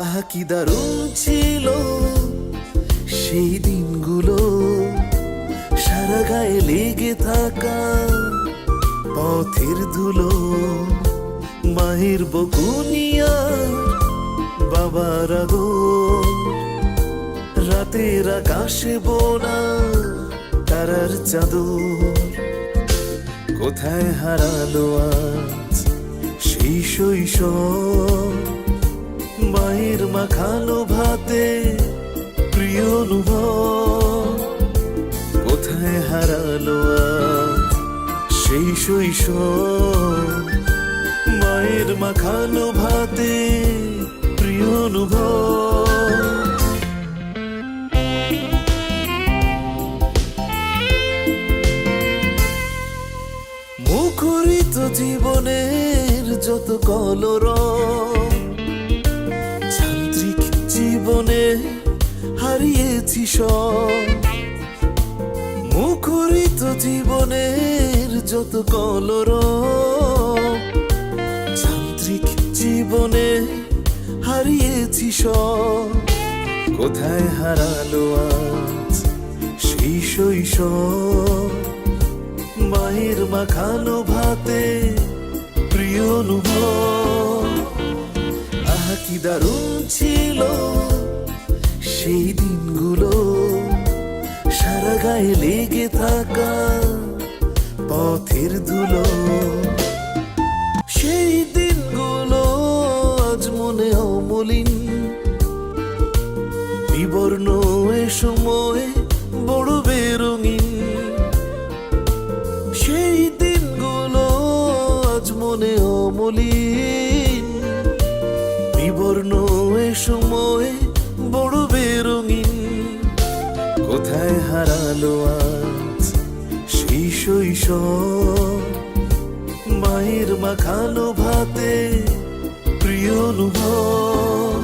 আহা, কি দারুণ ছিল সেই দিনগুলো। সারা গায়ে লেগে থাকা পথের ধুলো, মায়ের বকুনিয়া, বাবার আগর রাতের আকাশে বোনা তারার চাদর, কোথায় হারালো আজ সেই শৈশব? মায়ের মাখানো ভাতে প্রিয় অনুভব। কোথায় হারালো সেই শৈশব? মায়ের মাখানো ভাতে প্রিয় অনুভব। মুখরিত জীবনের যত কলর যান্ত্রিক জীবনে হারিয়েছি সব। মুখরিত জীবনের যত কলর যান্ত্রিক জীবনে হারিয়েছি সব। কোথায় হারালো আজ সেই শৈশব? মায়ের মাখানো ভাতে প্রিয় অনুভব। আহা, কি দারুণ ছিল গায়ে লেগে থাকা পথের ধুলো। সেই দিনগুলো আজ মনে অমলিন। বিবর্ণ এ সময় বড় বেরঙিন। সেই দিনগুলো আজ মনে অমলিন। বিবর্ণ এ সময় মায়ের মাখানো ভাতে প্রিয় অনুভব।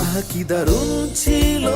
আহা কি দারুণ ছিল